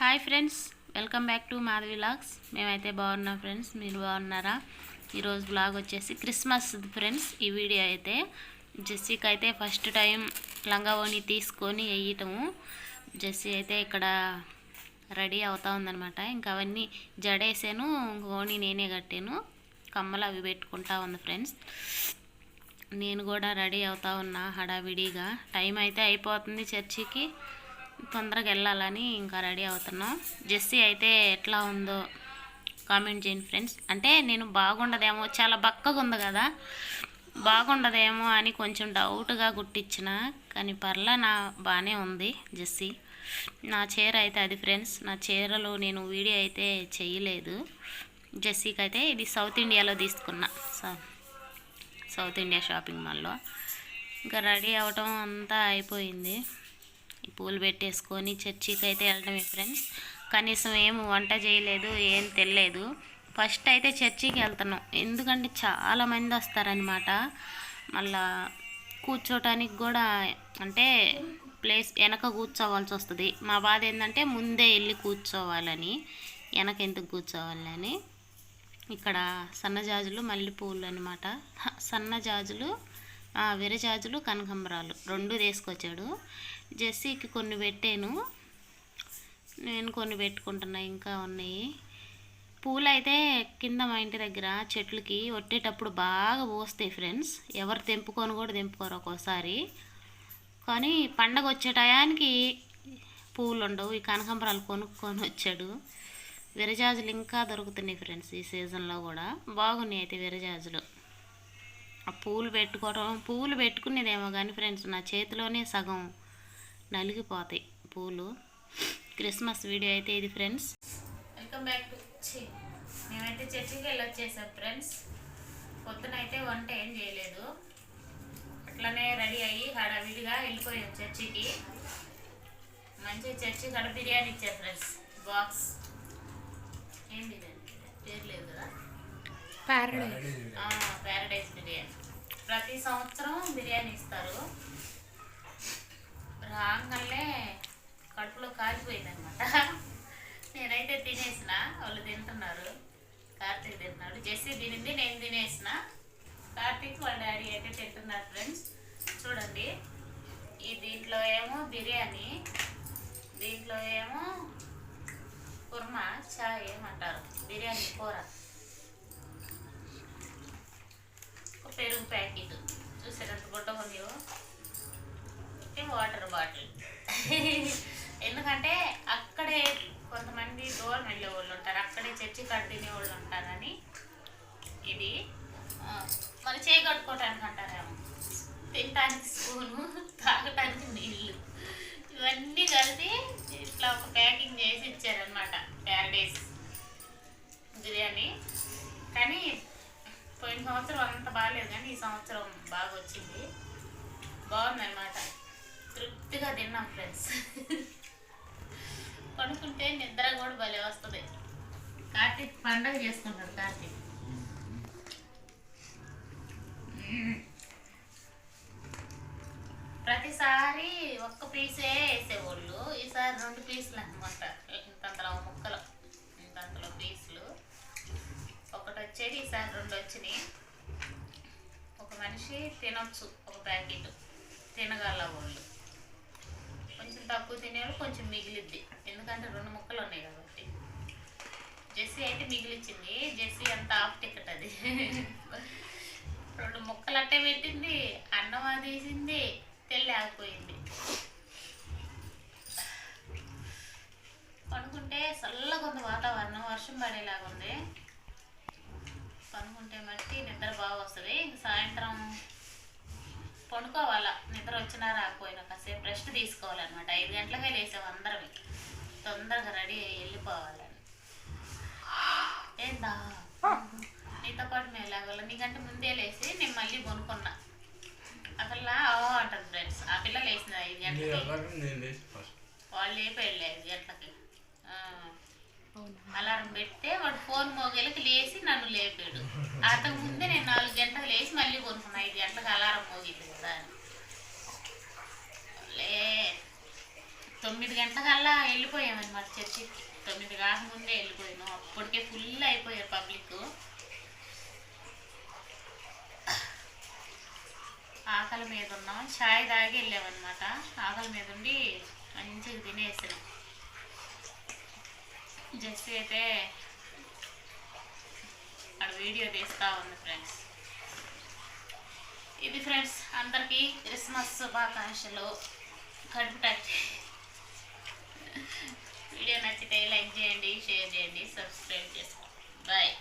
Hi friends welcome back to Madhavi vlogs మేమైతే బాగున్నాం friends మీరు బాగున్నారా? ఈరోజు బ్లాగ్ వచ్చేసి క్రిస్మస్ ఫ్రెండ్స్ ఈ వీడియో అయితే. జెస్సీకి అయితే ఫస్ట్ టైం లంగా తీసుకొని వేయటము. జెస్సీ అయితే ఇక్కడ రెడీ అవుతా ఉందనమాట ఇంకా అవన్నీ జడేసాను ఓని నేనే కట్టాను. కమ్మలు అవి పెట్టుకుంటా ఉంది ఫ్రెండ్స్ నేను కూడా రెడీ అవుతా ఉన్నా హడావిడిగా. టైం అయితే అయిపోతుంది చర్చికి. తొందరగా వెళ్ళాలని ఇంకా రెడీ అవుతున్నాం. జెస్సీ అయితే ఎట్లా ఉందో కామెంట్ చేయండి ఫ్రెండ్స్. అంటే నేను బాగుండదేమో చాలా బక్కగా ఉంది కదా. బాగుండదేమో అని కొంచెం డౌట్గా గుట్టించిన కానీ పర్లా నా బాగానే ఉంది జెస్సీ. నా చీర అయితే అది ఫ్రెండ్స్ నా చీరలో నేను వీడియో అయితే చేయలేదు. జెస్సీకి అయితే ఇది సౌత్ ఇండియాలో తీసుకున్నా. సౌత్ ఇండియా షాపింగ్ మాల్లో. ఇంకా రెడీ అవటం అంతా అయిపోయింది. పూలు పెట్టేసుకొని చర్చికి అయితే వెళ్ళడమే ఫ్రెండ్స్. కనీసం ఏం వంట చేయలేదు ఏం తెలియలేదు ఫస్ట్ అయితే చర్చికి వెళ్తున్నాం. ఎందుకంటే చాలా మంది వస్తారనమాట మళ్ళా కూర్చోటానికి కూడా అంటే ప్లేస్ వెనక కూర్చోవాల్సి వస్తుంది. మా బాధ ఏంటంటే ముందే వెళ్ళి కూర్చోవాలని వెనక ఎందుకు కూర్చోవాలని ఇక్కడ సన్నజాజులు మల్లెపూలు అనమాట సన్నజాజులు విరజాజులు కనకంబరాలు రెండు తీసుకొచ్చాడు. జెస్సీకి కొన్ని పెట్టాను. నేను కొన్ని పెట్టుకుంటున్నా ఇంకా ఉన్నాయి. పూలు అయితే కింద మా ఇంటి దగ్గర చెట్లకి కొట్టేటప్పుడు బాగా పోస్తాయి ఫ్రెండ్స్. ఎవరు తెంపుకొని కూడా తెంపుకోరు ఒక్కోసారి. కానీ పండగ వచ్చే టయానికి పూలు ఉండవు. ఈ కనకాంబరాలు కొనుక్కొని వచ్చాడు. విరజాజులు ఇంకా దొరుకుతున్నాయి ఫ్రెండ్స్ ఈ సీజన్లో కూడా. బాగున్నాయి అయితే విరజాజులు. పూలు పెట్టుకోవడం పూలు పెట్టుకునేదేమో కానీ ఫ్రెండ్స్ నా చేతిలోనే సగం నలిగిపోతాయి పూలు. క్రిస్మస్ వీడియో అయితే ఇది ఫ్రెండ్స్ వెల్కమ్ బ్యాక్ టు మేమైతే చర్చికి వెళ్ళి వచ్చేసాం ఫ్రెండ్స్ పొద్దున అయితే వంట ఏం చేయలేదు. అట్లనే రెడీ అయ్యి హడావిడిగా వెళ్ళిపోయాం చర్చికి మంచి చర్చి కాడ బిర్యానీ ఇచ్చారు ఫ్రెండ్స్ బాక్స్ ఏం పేరు లేదు కదా? ప్యారడైజ్ బిర్యానీ. ప్రతి సంవత్సరం బిర్యానీ ఇస్తారు. రాగానే కడుపులో కాలిపోయింది అనమాట నేనైతే తినేసిన వాళ్ళు తింటున్నారు. కార్తీక్ తింటున్నాడు. జెస్సీ తినింది నేను తినేసిన. కార్తీక్ వాళ్ళ డాడీ అయితే తింటున్నారు ఫ్రెండ్స్. చూడండి. ఈ దీంట్లో ఏమో బిర్యానీ దీంట్లో ఏమో కుర్మా చాయ్ ఏమంటారు. బిర్యానీ కూర ఒక పెరుగు ప్యాకెట్. చూసారు ఎంత గుడ్డ ఉందో ఇది వాటర్ బాటిల్. ఎందుకంటే అక్కడే కొంతమంది దూరం వెళ్ళే వాళ్ళు ఉంటారు. అక్కడే చర్చి కంటిన్యూ వాళ్ళు ఉంటారని ఇది. ఆ, మళ్ళీ చేయి కట్టుకోవటానికి అంటారేమో. తినటానికి స్పూను తాగటానికి నీళ్ళు. ఇవన్నీ కలిపి ఇట్లా ఒక ప్యాకింగ్ చేసి ఇచ్చారనమాట ప్యారడైస్ బిర్యానీ కానీ పోయిన సంవత్సరం అంత బాగాలేదు కానీ ఈ సంవత్సరం బాగా వచ్చింది బాగుందన్నమాట. తృప్తిగా తిన్నాం ఫ్రెండ్స్. పడుకుంటే నిద్ర కూడా భలే వస్తుంది. కార్తీక్ పండగ చేసుకుంటాడు కార్తీక్. ప్రతిసారి ఒక్క పీసే వేసేవాళ్ళు. ఈసారి రెండు పీసులు అనమాట ఇంతంతలో ముక్కలు ఇంతంతలో పీసులు. ఒకటి వచ్చేది ఈసారి రెండు వచ్చినాయి మనిషి తినొచ్చు ఒక ప్యాకెట్. తినగల వాళ్ళు. కొంచెం తక్కువ తినేవాళ్ళు కొంచెం మిగిలిద్ది. ఎందుకంటే రెండు ముక్కలు ఉన్నాయి కాబట్టి. జెస్సీ అయితే మిగిలిచ్చింది. జెస్సీ అంత హాఫ్ టికెట్ అది. రెండు ముక్కలు అట్టే పెట్టింది అన్నం అది తెల్లి ఆగిపోయింది పనుకుంటే చల్లగా ఉంది వాతావరణం వర్షం పడేలాగా ఉంది పనుకుంటే మట్టి నిద్ర బాగా వస్తుంది ఇంక సాయంత్రం పడుకోవాలా? నిద్ర వచ్చినా రాకపోయినా కాసేపు రెస్ట్ తీసుకోవాలన్నమాట. ఐదు గంటలకే లేసాం అందరం తొందరగా రెడీ అయ్యి వెళ్ళిపోవాలని ఏందా? నీతో పాటు మేము లేవాలి నీకంటే ముందే లేచి నేను మళ్ళీ కొనుక్కున్నా అసలు ఓ అంటుంది ఫ్రెండ్స్ ఆ పిల్ల లేచింది ఐదు గంటలకి. వాళ్ళు లేపి వెళ్ళి ఐదు గంటలకి. అలారం పెడితే వాడు ఫోన్ మోగేలకి లేచి నన్ను లేపాడు. అంతకు ముందే నేను నాలుగు గంటలకు లేచి మళ్ళీ కొనుక్కున్నా ఐదు గంటలకు అలారం మోగింది కదా లే తొమ్మిది గంటలకల్లా వెళ్ళిపోయామన్నమాట చర్చికి. తొమ్మిది కాకముందే వెళ్ళిపోయాను. అప్పటికే ఫుల్ అయిపోయారు పబ్లిక్. ఆకలి మీద ఉన్నాం. చాయ్ తాగి వెళ్ళామన్నమాట. ఆకలి మీద ఉండి మంచిగా తినేసాం జెస్సీ అయితే అక్కడ వీడియో తీస్తూ ఉంది ఫ్రెండ్స్. ఇది ఫ్రెండ్స్ అందరికీ క్రిస్మస్ శుభాకాంక్షలు. కడుపు టచ్. వీడియో నచ్చితే లైక్ చేయండి షేర్ చేయండి సబ్స్క్రైబ్ చేసుకోండి. బాయ్.